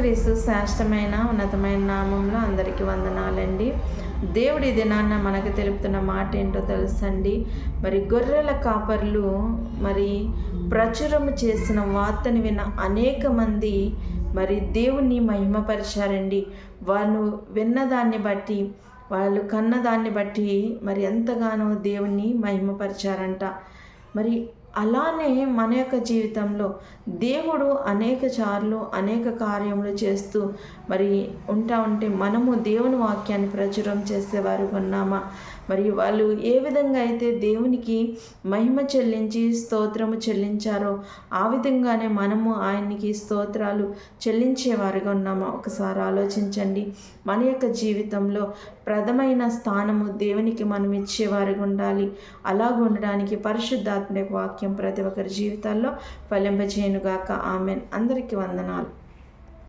యేసుక్రీస్తు శ్రేష్టమైన ఉన్నతమైన నామంలో అందరికీ వందనాలండి. దేవుడి దినాన్న మనకు తెలుపుతున్న మాట ఏంటో తెలుసండి. మరి గొర్రెల కాపర్లు మరి ప్రచురం చేసిన వార్తను విన్న అనేక మంది మరి దేవుణ్ణి మహిమపరిచారండి. వాళ్ళు విన్నదాన్ని బట్టి వాళ్ళు కన్నదాన్ని బట్టి మరి ఎంతగానో దేవుణ్ణి మహిమపరిచారంట. మరి అలానే మన యొక్క జీవితంలో దేవుడు అనేక సార్లు అనేక కార్యములు చేస్తూ మరి ఉంటా ఉంటే మనము దేవుని వాక్యాన్ని ప్రచురం చేసేవారు ఉన్నామా? మరి వాళ్ళు ఏ విధంగా అయితే దేవునికి మహిమ చెల్లించి స్తోత్రము చెల్లించారో ఆ విధంగానే మనము ఆయనకి స్తోత్రాలు చెల్లించేవారుగా ఉన్నామా? ఒకసారి ఆలోచించండి. మన యొక్క జీవితంలో ప్రథమైన స్థానము దేవునికి మనం ఇచ్చేవారిగా ఉండాలి. అలాగ ఉండడానికి పరిశుద్ధాత్మక వాక్యం ప్రతి ఒక్కరి జీవితాల్లో ఫలింపజేయనుగాక. ఆమెన్. అందరికీ వందనాలు.